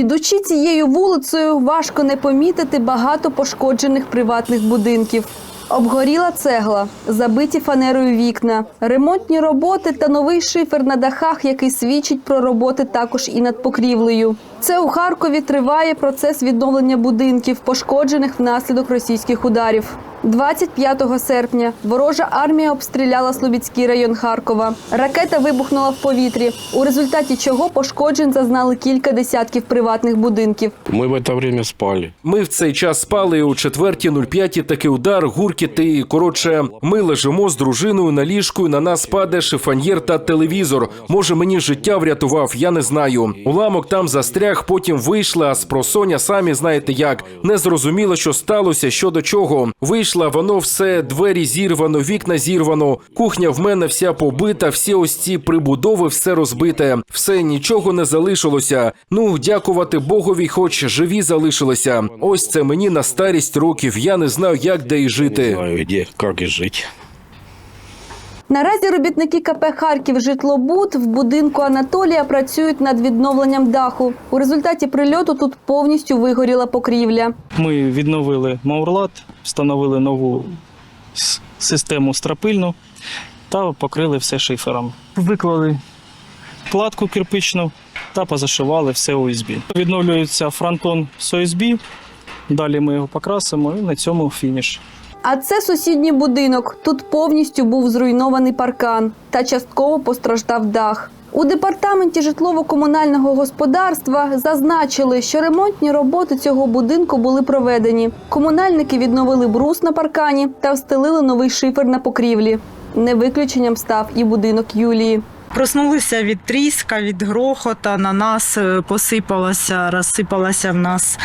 Йдучи цією вулицею, важко не помітити багато пошкоджених приватних будинків. Обгоріла цегла, забиті фанерою вікна, ремонтні роботи та новий шифер на дахах, який свідчить про роботи також і над покрівлею. Це у Харкові триває процес відновлення будинків, пошкоджених внаслідок російських ударів. 25 серпня ворожа армія обстріляла Слобідський район Харкова. Ракета вибухнула в повітрі, у результаті чого пошкоджень зазнали кілька десятків приватних будинків. Мы в это время спали. Ми в цей час спали і о 4.05 такий удар, гуркіт і, коротше, ми лежимо з дружиною на ліжку, і на нас падає шифоньєр та телевізор. Може, мені життя врятував, я не знаю. Уламок там застряг, потім вийшла, а з просоня самі знаєте як. Не зрозуміло, що сталося, що до чого. Вийшла, воно все, двері зірвано, вікна зірвано. Кухня в мене вся побита, всі ось ці прибудови, все розбите. Все, нічого не залишилося. Ну, дякувати Богові, хоч живі залишилися. Ось це мені на старість років. Я не знаю, як де і Не жити. знаю, де, як і жить. Наразі робітники КП Харків Житлобуд в будинку Анатолія працюють над відновленням даху. У результаті прильоту тут повністю вигоріла покрівля. Ми відновили маурлат, встановили нову систему стропильну та покрили все шифером. Виклали платку кирпичну та позашивали все ОСБ. Відновлюється фронтон з ОСБ, далі ми його покрасимо і на цьому фініш. А це сусідній будинок. Тут повністю був зруйнований паркан та частково постраждав дах. У департаменті житлово-комунального господарства зазначили, що ремонтні роботи цього будинку були проведені. Комунальники відновили брус на паркані та встелили новий шифер на покрівлі. Не виключенням став і будинок Юлії. Проснулися від тріска, від грохота. На нас е, посипалася, розсипалася в нас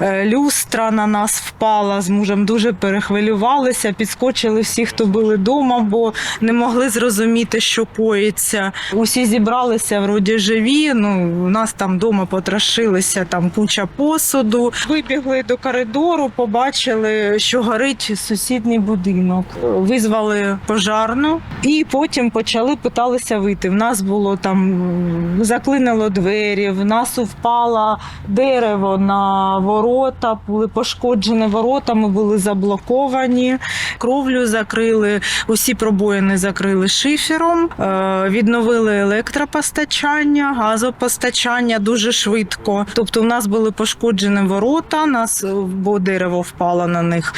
е, люстра, на нас впала. З мужем дуже перехвилювалися. Підскочили всі, хто були вдома, бо не могли зрозуміти, що коїться. Усі зібралися вроді живі. Ну у нас там вдома потрошилися там куча посуду. Вибігли до коридору, побачили, що горить сусідній будинок. Визвали пожарну і потім почали питалися вийти. В нас було там заклинило двері, в нас впало дерево на ворота, були пошкоджені ворота, ми були заблоковані, кровлю закрили, усі пробоїни закрили шифером, е, відновили електропостачання, газопостачання дуже швидко. Тобто, в нас були пошкоджені ворота, нас бо дерево впало на них.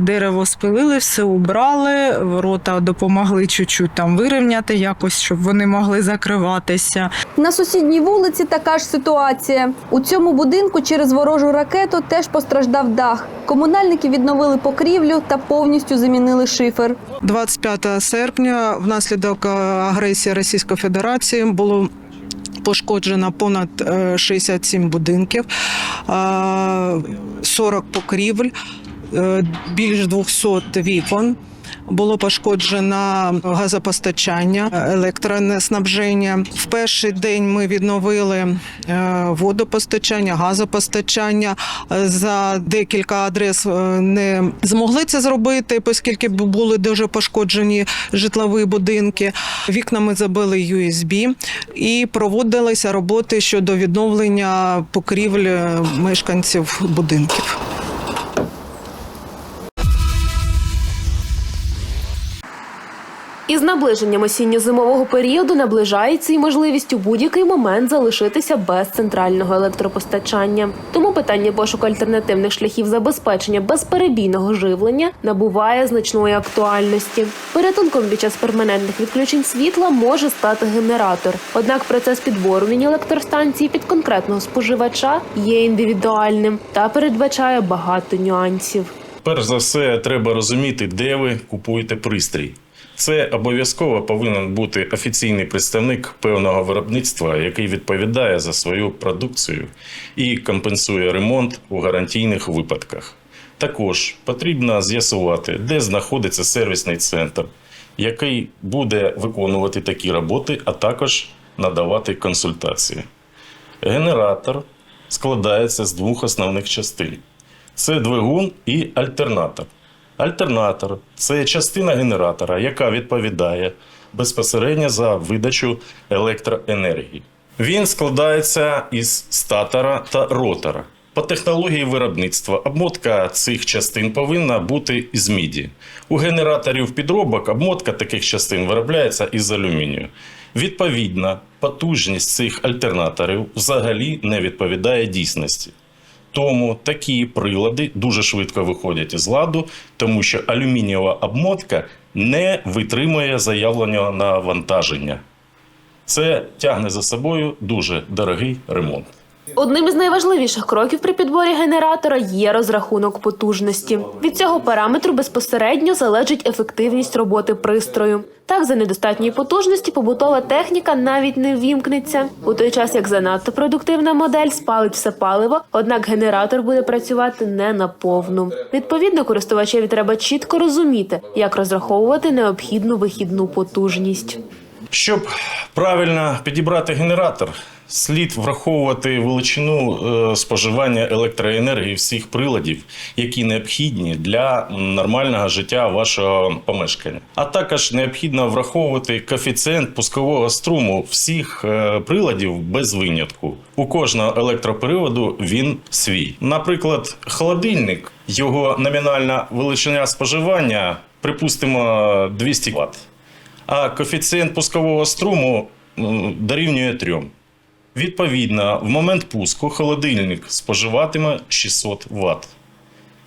Дерево спилили, все убрали. Ворота допомогли чуть-чуть там вирівняти якось, щоб вони могли закриватися. На сусідній вулиці така ж ситуація. У цьому будинку через ворожу ракету теж постраждав дах. Комунальники відновили покрівлю та повністю замінили шифер. 25 серпня внаслідок е, агресії Російської Федерації було пошкоджено понад е, 67 будинків, е, 40 покрівель, е, більш 200 вікон. Було пошкоджено газопостачання, електроснабження. В перший день ми відновили е, водопостачання, газопостачання. Е, За декілька адрес е, не змогли це зробити, оскільки були дуже пошкоджені житлові будинки. Вікнами забили USB і проводилися роботи щодо відновлення покрівель е, мешканців будинків. Із наближенням осінньо-зимового періоду наближається і можливість у будь-який момент залишитися без центрального електропостачання. Тому питання пошуку альтернативних шляхів забезпечення безперебійного живлення набуває значної актуальності. Порятунком під час перманентних відключень світла може стати генератор. Однак процес підбору міні-електростанції під конкретного споживача є індивідуальним та передбачає багато нюансів. Перш за все, треба розуміти, де ви купуєте пристрій. Це обов'язково повинен бути офіційний представник певного виробництва, який відповідає за свою продукцію і компенсує ремонт у гарантійних випадках. Також потрібно з'ясувати, де знаходиться сервісний центр, який буде виконувати такі роботи, а також надавати консультації. Генератор складається з двох основних частин: це двигун і альтернатор. Альтернатор це частина генератора, яка відповідає безпосередньо за видачу електроенергії. Він складається із статора та ротора. По технології виробництва обмотка цих частин повинна бути із міді. У генераторів підробок обмотка таких частин виробляється із алюмінію. Відповідно, потужність цих альтернаторів взагалі не відповідає дійсності. Тому такі прилади дуже швидко виходять із ладу, тому що алюмінієва обмотка не витримує заявленого навантаження. Це тягне за собою дуже дорогий ремонт. Одним із найважливіших кроків при підборі генератора є розрахунок потужності. Від цього параметру безпосередньо залежить ефективність роботи пристрою. Так, за недостатньої потужності побутова техніка навіть не ввімкнеться. У той час як занадто продуктивна модель спалить все паливо, однак генератор буде працювати не на повну. Відповідно, користувачеві треба чітко розуміти, як розраховувати необхідну вихідну потужність. Щоб правильно підібрати генератор, слід враховувати величину е, споживання електроенергії всіх приладів, які необхідні для нормального життя вашого помешкання. А також необхідно враховувати коефіцієнт пускового струму всіх е, приладів без винятку. У кожного електроприводу він свій. Наприклад, холодильник, його номінальна величина споживання, припустимо, 200 Вт а коефіцієнт пускового струму дорівнює 3. Відповідно, в момент пуску холодильник споживатиме 600 Вт.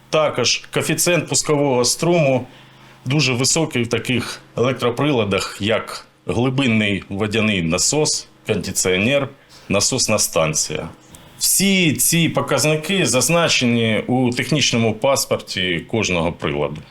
Також коефіцієнт пускового струму дуже високий в таких електроприладах, як глибинний водяний насос, кондиціонер, насосна станція. Всі ці показники зазначені у технічному паспорті кожного приладу.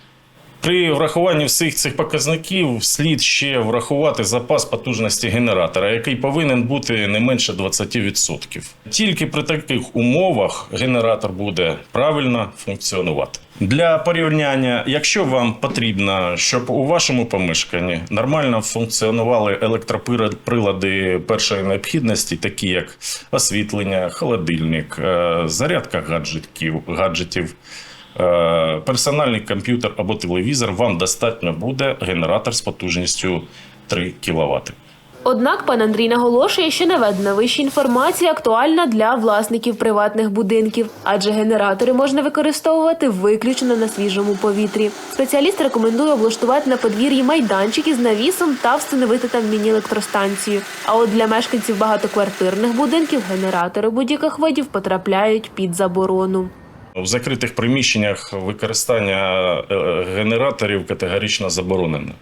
При врахуванні всіх цих показників слід ще врахувати запас потужності генератора, який повинен бути не менше 20%. Тільки при таких умовах генератор буде правильно функціонувати. Для порівняння, якщо вам потрібно, щоб у вашому помешканні нормально функціонували електроприлади першої необхідності, такі як освітлення, холодильник, е, зарядка гаджетів, гаджетів, персональний комп'ютер або телевізор, вам достатньо буде генератор з потужністю 3 кВт. Однак пан Андрій наголошує, що наведена вища інформація актуальна для власників приватних будинків, адже генератори можна використовувати виключно на свіжому повітрі. Спеціаліст рекомендує облаштувати на подвір'ї майданчик із навісом та встановити там міні-електростанцію. А от для мешканців багатоквартирних будинків генератори будь-яких видів потрапляють під заборону. У закритих приміщеннях використання е, генераторів категорично заборонено.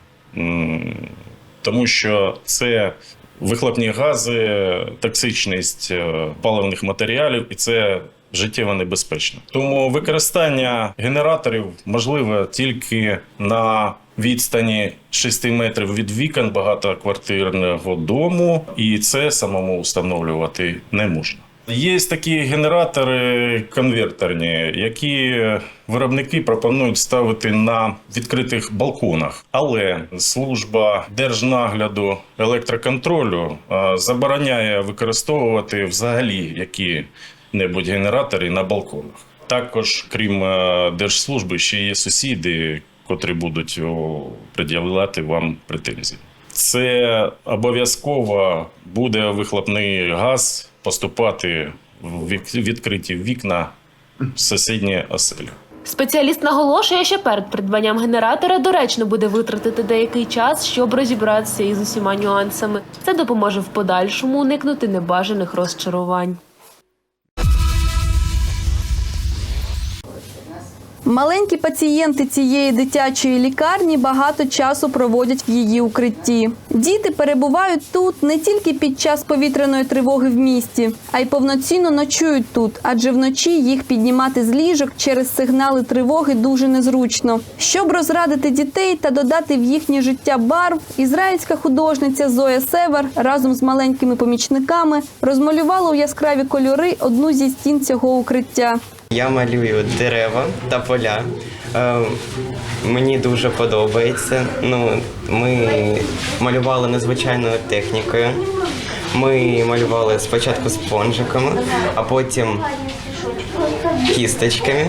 Тому що це вихлопні гази, токсичність е, паливних матеріалів, і це життєво небезпечно. Тому використання генераторів можливе тільки на відстані 6 метрів від вікон багатоквартирного дому, і це самому встановлювати не можна. Є такі генератори конвертерні, які виробники пропонують ставити на відкритих балконах. Але служба держнагляду електроконтролю забороняє використовувати взагалі які-небудь генератори на балконах. Також, крім держслужби, ще є сусіди, котрі будуть пред'являти вам претензії. Це обов'язково буде вихлопний газ поступати в відкриті вікна в сусідні оселі. Спеціаліст наголошує, що перед придбанням генератора доречно буде витратити деякий час, щоб розібратися із усіма нюансами. Це допоможе в подальшому уникнути небажаних розчарувань. Маленькі пацієнти цієї дитячої лікарні багато часу проводять в її укритті. Діти перебувають тут не тільки під час повітряної тривоги в місті, а й повноцінно ночують тут, адже вночі їх піднімати з ліжок через сигнали тривоги дуже незручно. Щоб розрадити дітей та додати в їхнє життя барв, ізраїльська художниця Зоя Север разом з маленькими помічниками розмалювала у яскраві кольори одну зі стін цього укриття. Я малюю дерева та поля. Е, мені дуже подобається. Ну, ми малювали незвичайною технікою. Ми малювали спочатку спонжиками, а потім кісточками.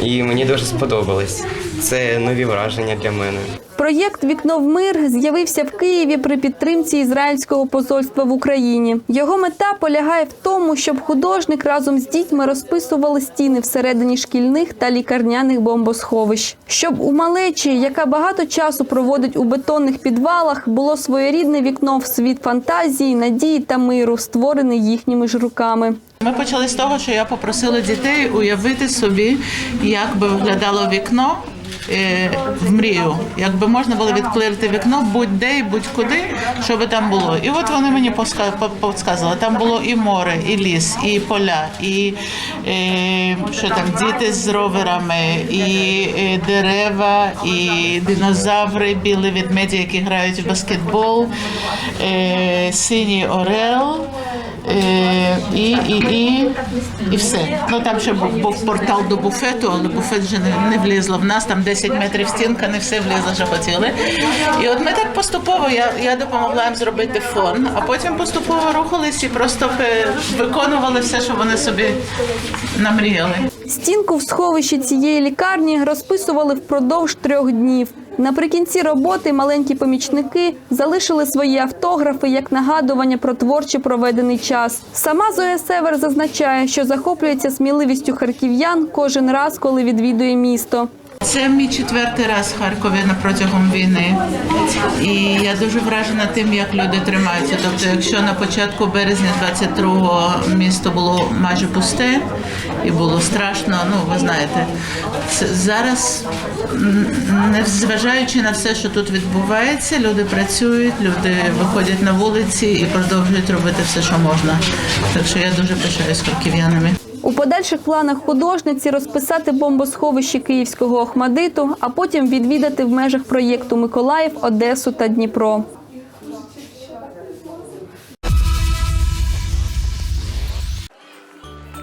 І мені дуже сподобалось. Це нові враження для мене. Проєкт Вікно в мир з'явився в Києві при підтримці ізраїльського посольства в Україні. Його мета полягає в тому, щоб художник разом з дітьми розписували стіни всередині шкільних та лікарняних бомбосховищ, щоб у малечі, яка багато часу проводить у бетонних підвалах, було своєрідне вікно в світ фантазії, надії та миру, створене їхніми ж руками. Ми почали з того, що я попросила дітей уявити собі, як би виглядало вікно в мрію. Якби можна було відклеїти вікно будь-де і будь-куди, що би там було. І от вони мені підказали, там було і море, і ліс, і поля, і е, що там, діти з роверами, і е, дерева, і динозаври, білі ведмеді, які грають в баскетбол, е, синій орел. Е, і, і, і, і все. Ну там ще був, портал до буфету, але буфет вже не, не влізло. В нас там 10 метрів стінка, не все влізло, що хотіли. І от ми так поступово, я, я допомогла їм зробити фон, а потім поступово рухались і просто виконували все, що вони собі намріяли. Стінку в сховищі цієї лікарні розписували впродовж трьох днів. Наприкінці роботи маленькі помічники залишили свої автографи як нагадування про творчо проведений час. Сама Зоя Север зазначає, що захоплюється сміливістю харків'ян кожен раз, коли відвідує місто. Це мій четвертий раз в Харкові на протягом війни, і я дуже вражена тим, як люди тримаються. Тобто, якщо на початку березня 22-го місто було майже пусте і було страшно, ну ви знаєте, зараз, м, не зважаючи на все, що тут відбувається, люди працюють, люди виходять на вулиці і продовжують робити все, що можна. Так що я дуже пишаюсь харків'янами. У подальших планах художниці розписати бомбосховище київського Охмадиту, а потім відвідати в межах проєкту Миколаїв, Одесу та Дніпро.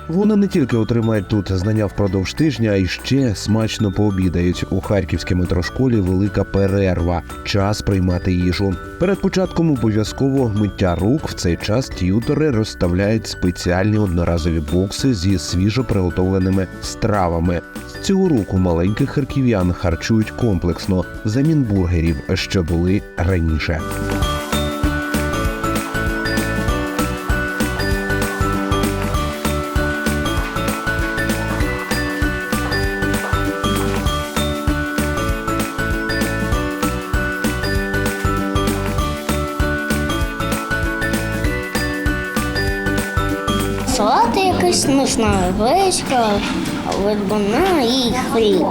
Вони не тільки отримають тут знання впродовж тижня, а й ще смачно пообідають. У харківській метрошколі велика перерва. Час приймати їжу. Перед початком обов'язково миття рук. В цей час т'ютори розставляють спеціальні одноразові бокси зі свіжо приготовленими стравами. З цього року маленьких харків'ян харчують комплексно замін бургерів, що були раніше. Знаю, гречка, ледбана і хліб.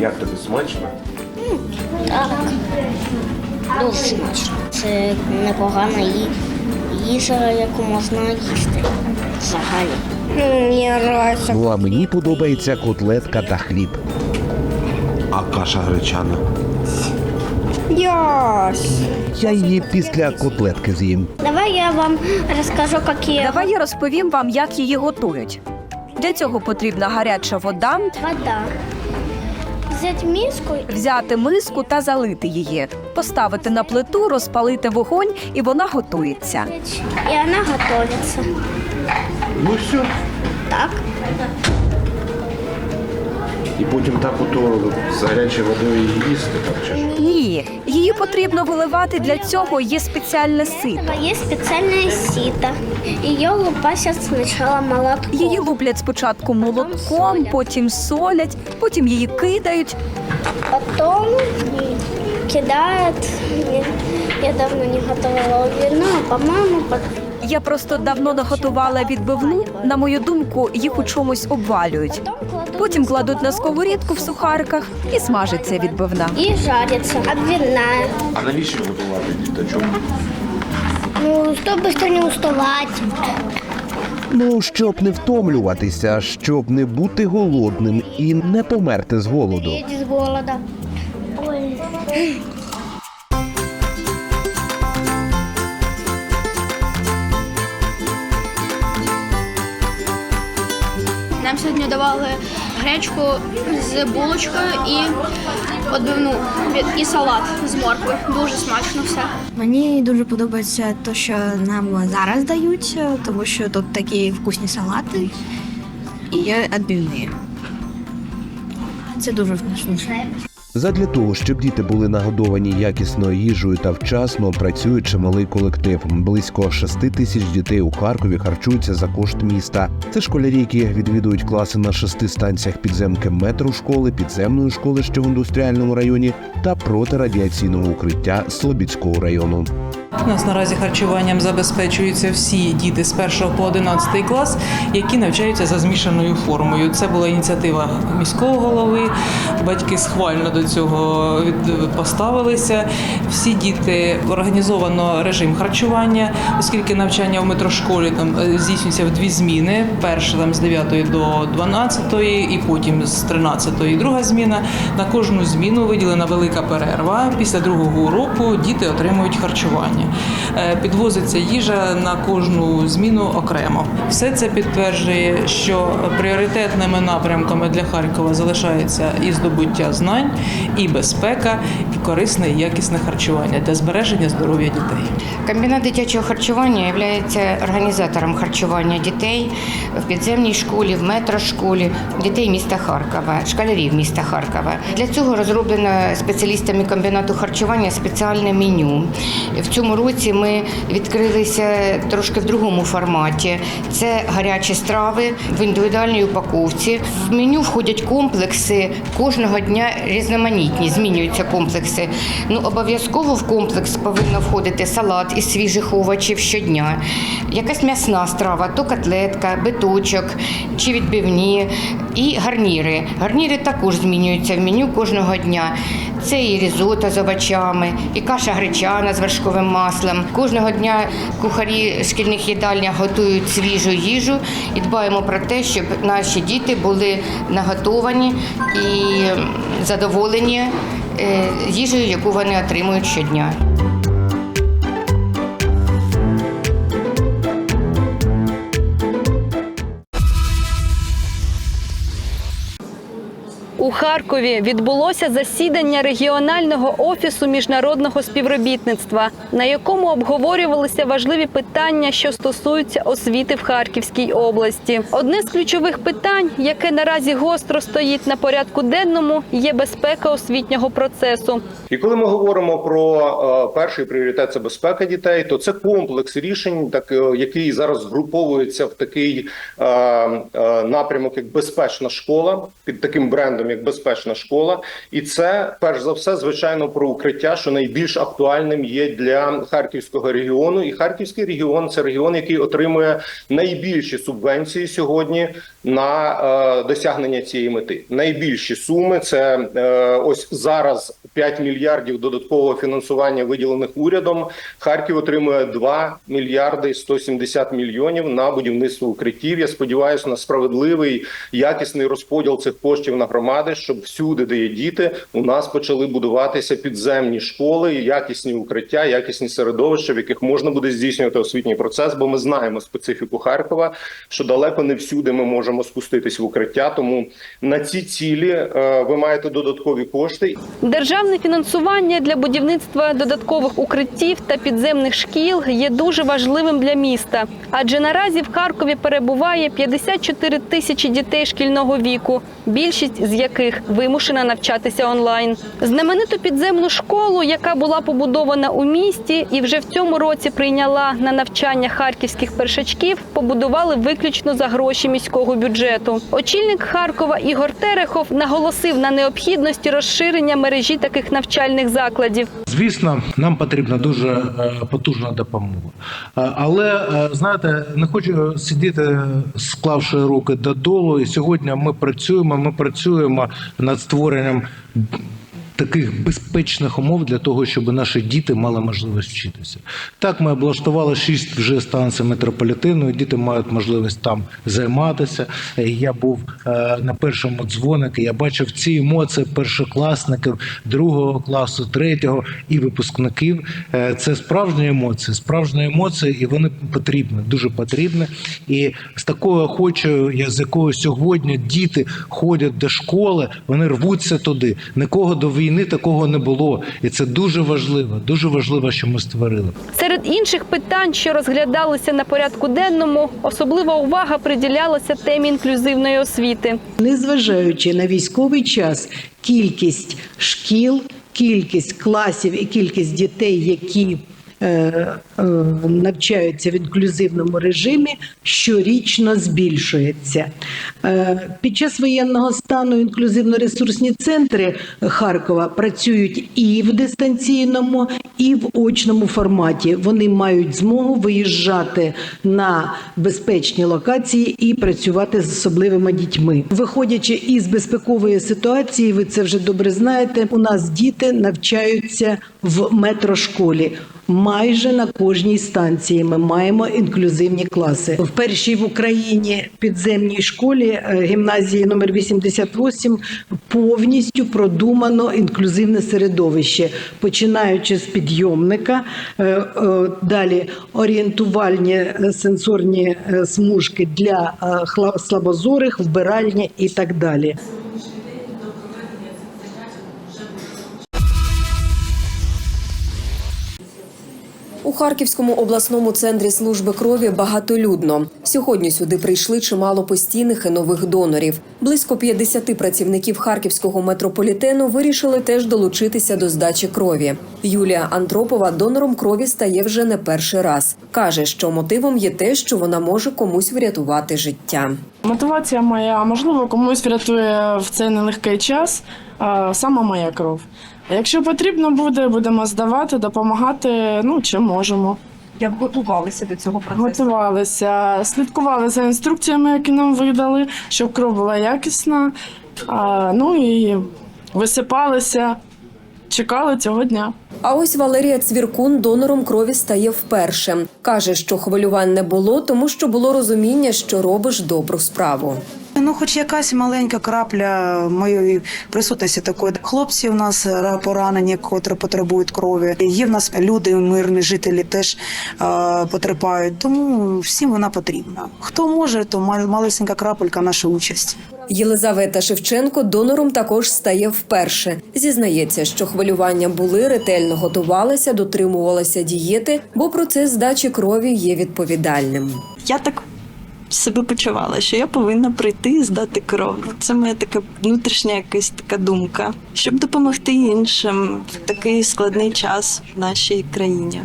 Як тобі смачно? Так. Дуже смачно. Це непогана їжа, яку можна їсти. Взагалі. Мені. Ну а мені подобається котлетка та хліб. А каша гречана. Я її після котлетки з'їм. Давай я вам розкажу, які Давай я розповім вам, як її готують. Для цього потрібна гаряча вода, вода. Взяти миску взяти миску та залити її, поставити на плиту, розпалити вогонь, і вона готується. і вона готується. Ну все. Так. І потім так ото з гарячою водою її їсти, так чи ж? Ні, її потрібно виливати. Для цього є спеціальне сито. Є спеціальне сито. Її лупасять спочатку молотком. Її луплять спочатку молотком, потім солять, потім її кидають. Потом кидают. Я давно не готовила вино, а по-моему, под- Я просто давно не готувала відбивну. На мою думку, їх у чомусь обвалюють. Потім кладуть на сковорідку в сухариках і смажиться відбивна. и жарится, обвинная. А навіщо готувати діточок? Ну, чтобы быстро не уставать. Ну, щоб не втомлюватися, щоб не бути голодним і не померти з голоду. Едь с. Ой. Нам сьогодні давали гречку з булочкою і отбивну і салат з моркви. Дуже смачно все. Мені дуже подобається те, що нам зараз дають, тому що тут такі вкусні салати і є відбивні. Це дуже смачно. Задля того, щоб діти були нагодовані якісною їжею та вчасно, працює чималий колектив. Близько 6 тисяч дітей у Харкові харчуються за кошт міста. Це школярі, які відвідують класи на шести станціях підземки метро школи, підземної школи, що в індустріальному районі, та протирадіаційного укриття Слобідського району. У нас наразі харчуванням забезпечуються всі діти з 1 по 11 клас, які навчаються за змішаною формою. Це була ініціатива міського голови. Батьки схвально до цього поставилися. Всі діти організовано режим харчування, оскільки навчання в метрошколі там е, здійснюється в дві зміни: перша там з 9 до 12 і потім з 13 друга зміна. На кожну зміну виділена велика перерва. Після другого уроку діти отримують харчування. Е, Підвозиться їжа на кожну зміну окремо. Все це підтверджує, що пріоритетними напрямками для Харкова залишається і здобуття знань, і безпека, корисне і якісне харчування для збереження здоров'я дітей. Комбінат дитячого харчування є організатором харчування дітей в підземній школі, в метрошколі, дітей міста Харкова, школярів міста Харкова. Для цього розроблено спеціалістами комбінату харчування спеціальне меню. В цьому році ми відкрилися трошки в другому форматі. Це гарячі страви в індивідуальній упаковці. В меню входять комплекси кожного дня різноманітні, змінюються комплекси. Ну обов'язково в комплекс повинно входити салат із свіжих овочів щодня, якась м'ясна страва, то котлетка, биточок чи відбивні і гарніри. Гарніри також змінюються в меню кожного дня. Це і різота з овочами, і каша гречана з вершковим маслом. Кожного дня кухарі шкільних їдальнях готують свіжу їжу і дбаємо про те, щоб наші діти були наготовані і задоволені їжею, яку вони отримують щодня. У Харкові відбулося засідання регіонального офісу міжнародного співробітництва, на якому обговорювалися важливі питання, що стосуються освіти в Харківській області. Одне з ключових питань, яке наразі гостро стоїть на порядку денному, є безпека освітнього процесу. І коли ми говоримо про е, перший пріоритет це безпека дітей, то це комплекс рішень, так е, який зараз згруповується в такий е, напрямок, як безпечна школа, під таким брендом, як безпечна школа. І це перш за все, звичайно, про укриття, що найбільш актуальним є для харківського регіону. І харківський регіон це регіон, який отримує найбільші субвенції сьогодні на е, досягнення цієї мети. Найбільші суми це е, ось зараз 5 мільярдів додаткового фінансування виділених урядом. Харків отримує 2 мільярди 170 мільйонів на будівництво укриттів. Я сподіваюся на справедливий якісний розподіл цих коштів на громади, щоб всюди, де є діти, у нас почали будуватися підземні школи, якісні укриття, якісні середовища, в яких можна буде здійснювати освітній процес. Бо ми знаємо специфіку Харкова, що далеко не всюди ми можемо спуститись в укриття. Тому на ці цілі е, ви маєте додаткові кошти. Державне фінансування для будівництва додаткових укриттів та підземних шкіл є дуже важливим для міста, адже наразі в Харкові перебуває 54 тисячі дітей шкільного віку, більшість з яких вимушена навчатися онлайн. Знамениту підземну школу, яка була побудована у місті і вже в цьому році прийняла на навчання харківських першачків, побудували виключно за гроші міського бюджету. Очільник Харкова Ігор Терехов наголосив на необхідності розширення мережі таких навчальних закладів. Звісно, нам потрібна дуже е, потужна допомога. Е, Але е, знаєте, не хочу сидіти, склавши руки додолу. І сьогодні ми працюємо. Ми працюємо над створенням. Таких безпечних умов для того, щоб наші діти мали можливість вчитися. Так, ми облаштували шість вже станцій метрополітену. Діти мають можливість там займатися. Е, Я був е, на першому дзвонику. Я бачив ці емоції першокласників другого класу, третього і випускників. Е, Це справжні емоції, справжні емоції, і вони потрібні, дуже потрібні. І з такою охочою, я з якою сьогодні діти ходять до школи, вони рвуться туди. Нікого до війни такого не було, і це дуже важливо. Дуже важливо, що ми створили. Серед інших питань, що розглядалися на порядку денному, особлива увага приділялася темі інклюзивної освіти. Незважаючи на військовий час, кількість шкіл, кількість класів і кількість дітей, які навчаються в інклюзивному режимі, щорічно збільшується. Е, під час воєнного стану інклюзивно-ресурсні центри Харкова працюють і в дистанційному, і в очному форматі. Вони мають змогу виїжджати на безпечні локації і працювати з особливими дітьми. Виходячи із безпекової ситуації, ви це вже добре знаєте. У нас діти навчаються в метрошколі. Майже на кожній станції ми маємо інклюзивні класи. В першій в Україні підземній школі е, гімназії номер 88 повністю продумано інклюзивне середовище, починаючи з підйомника, е, е, далі орієнтувальні сенсорні смужки для слабозорих, вбиральня і так далі. Харківському обласному центрі служби крові багатолюдно. Сьогодні сюди прийшли чимало постійних і нових донорів. Близько 50 працівників харківського метрополітену вирішили теж долучитися до здачі крові. Юлія Антропова донором крові стає вже не перший раз. каже, що мотивом є те, що вона може комусь врятувати життя. Мотивація моя, можливо, комусь врятує в цей нелегкий час а, саме моя кров. Якщо потрібно буде, будемо здавати, допомагати, ну чим можемо. Як готувалися до цього процесу? Готувалися, слідкували за інструкціями, які нам видали, щоб кров була якісна. А, ну і висипалися, чекали цього дня. А ось Валерія Цвіркун донором крові стає вперше. каже, що хвилювань не було, тому що було розуміння, що робиш добру справу. Ну, хоч якась маленька крапля моєї присутності такої. Хлопці у нас е, поранені, котрі потребують крові. Є в нас люди, мирні жителі теж е, потерпають. Тому всім вона потрібна. Хто може, то малесенька крапелька наша участь. Єлизавета Шевченко донором також стає вперше. Зізнається, що хвилювання були, ретельно готувалася, дотримувалася дієти, бо процес здачі крові є відповідальним. Я так себе почувала, що я повинна прийти і здати кров. Це моя така внутрішня якась така думка, щоб допомогти іншим в такий складний час в нашій країні.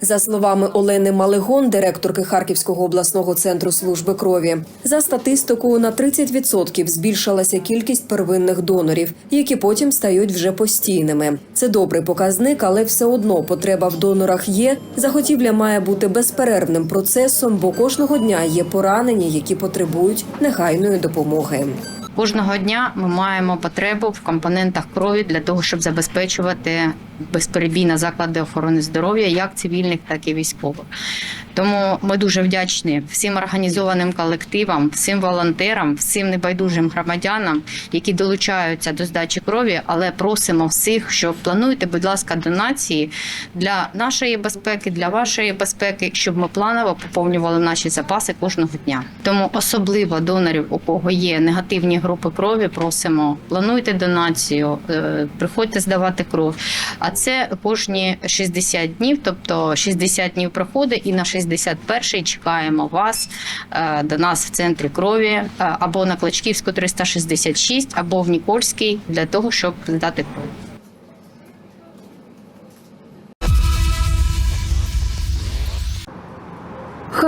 За словами Олени Малигон, директорки Харківського обласного центру служби крові, за статистикою на 30% збільшилася кількість первинних донорів, які потім стають вже постійними. Це добрий показник, але все одно потреба в донорах є. Заготівля має бути безперервним процесом, бо кожного дня є поранені, які потребують негайної допомоги. Кожного дня ми маємо потребу в компонентах крові для того, щоб забезпечувати безперебійно заклади охорони здоров'я, як цивільних, так і військових. Тому ми дуже вдячні всім організованим колективам, всім волонтерам, всім небайдужим громадянам, які долучаються до здачі крові, але просимо всіх, що плануйте, будь ласка, донації для нашої безпеки, для вашої безпеки, щоб ми планово поповнювали наші запаси кожного дня. Тому особливо донорів, у кого є негативні групи крові, просимо плануйте донацію, е, приходьте здавати кров. А це кожні 60 днів, тобто 60 днів проходить, і на 61-й чекаємо вас е, до нас в центрі крові е, або на Клочківську 366, або в Нікольській для того, щоб здати кров.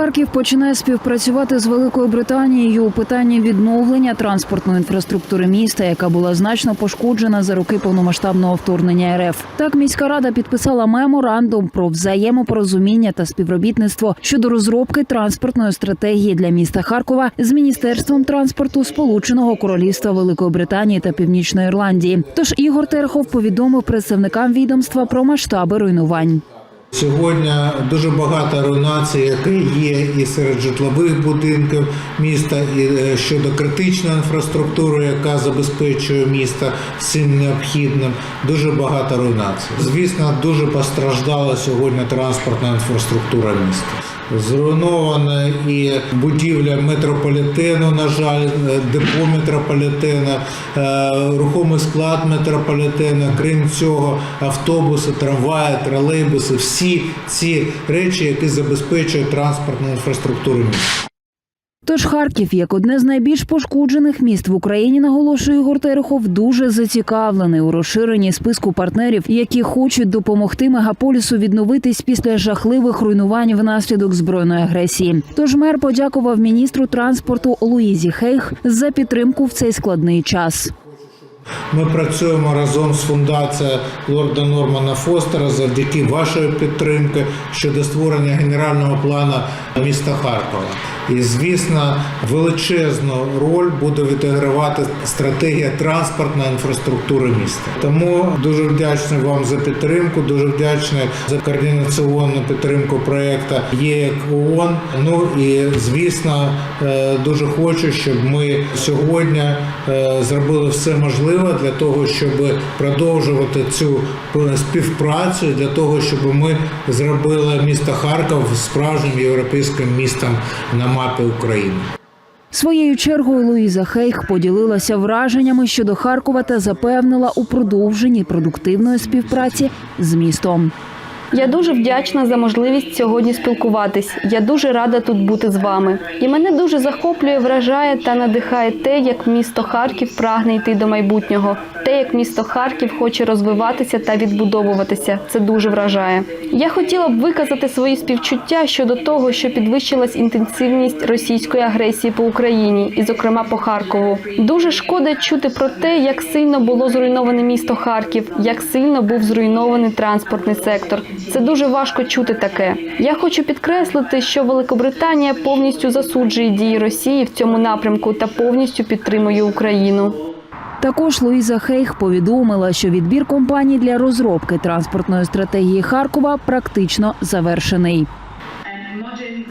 Харків починає співпрацювати з Великою Британією у питанні відновлення транспортної інфраструктури міста, яка була значно пошкоджена за роки повномасштабного вторгнення РФ. Так міська рада підписала меморандум про взаємопорозуміння та співробітництво щодо розробки транспортної стратегії для міста Харкова з міністерством транспорту Сполученого Королівства Великої Британії та Північної Ірландії. Тож Ігор Терехов повідомив представникам відомства про масштаби руйнувань. Сьогодні дуже багато руйнацій, які є і серед житлових будинків міста, і е, щодо критичної інфраструктури, яка забезпечує місто всім необхідним. Дуже багато руйнацій. Звісно, дуже постраждала сьогодні транспортна інфраструктура міста. Зруйнована і будівля метрополітену, на жаль, е, депо метрополітена, е, рухомий склад метрополітена. Крім цього, автобуси, трамваї, тролейбуси всі ці речі, які забезпечують транспортну інфраструктуру міста. Тож Харків, як одне з найбільш пошкоджених міст в Україні, наголошує Ігор дуже зацікавлений у розширенні списку партнерів, які хочуть допомогти мегаполісу відновитись після жахливих руйнувань внаслідок збройної агресії. Тож мер подякував міністру транспорту Луїзі Хейх за підтримку в цей складний час. Ми працюємо разом з фундацією лорда Нормана Фостера завдяки вашої підтримки щодо створення генерального плану міста Харкова. І звісно, величезну роль буде відігравати стратегія транспортної інфраструктури міста. Тому дуже вдячний вам за підтримку, дуже вдячний за координаційну підтримку проекту ЄК ООН. Ну і звісно, е, дуже хочу, щоб ми сьогодні е, зробили все можливе для того, щоб продовжувати цю співпрацю, для того, щоб ми зробили місто Харків справжнім європейським містом на мапі України. Своєю чергою Луїза Хейх поділилася враженнями щодо Харкова та запевнила у продовженні продуктивної співпраці з містом. Я дуже вдячна за можливість сьогодні спілкуватись. Я дуже рада тут бути з вами. І мене дуже захоплює, вражає та надихає те, як місто Харків прагне йти до майбутнього. Те, як місто Харків хоче розвиватися та відбудовуватися. Це дуже вражає. Я хотіла б виказати свої співчуття щодо того, що підвищилась інтенсивність російської агресії по Україні, і, зокрема, по Харкову. Дуже шкода чути про те, як сильно було зруйноване місто Харків, як сильно був зруйнований транспортний сектор. Це дуже важко чути таке. Я хочу підкреслити, що Великобританія повністю засуджує дії Росії в цьому напрямку та повністю підтримує Україну. Також Луїза Хейх повідомила, що відбір компаній для розробки транспортної стратегії Харкова практично завершений.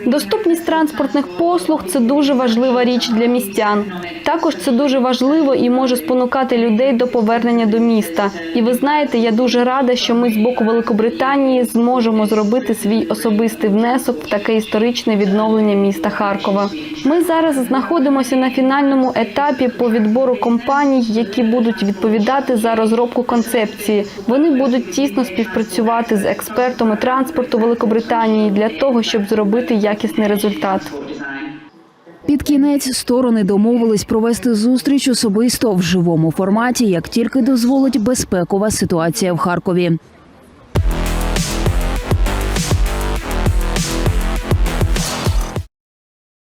Доступність транспортних послуг це дуже важлива річ для містян. Також це дуже важливо і може спонукати людей до повернення до міста. І ви знаєте, я дуже рада, що ми з боку Великобританії зможемо зробити свій особистий внесок в таке історичне відновлення міста Харкова. Ми зараз знаходимося на фінальному етапі по відбору компаній, які будуть відповідати за розробку концепції. Вони будуть тісно співпрацювати з експертами транспорту Великобританії для того, щоб зробити якісний результат. Під кінець сторони домовились провести зустріч особисто в живому форматі, як тільки дозволить безпекова ситуація в Харкові.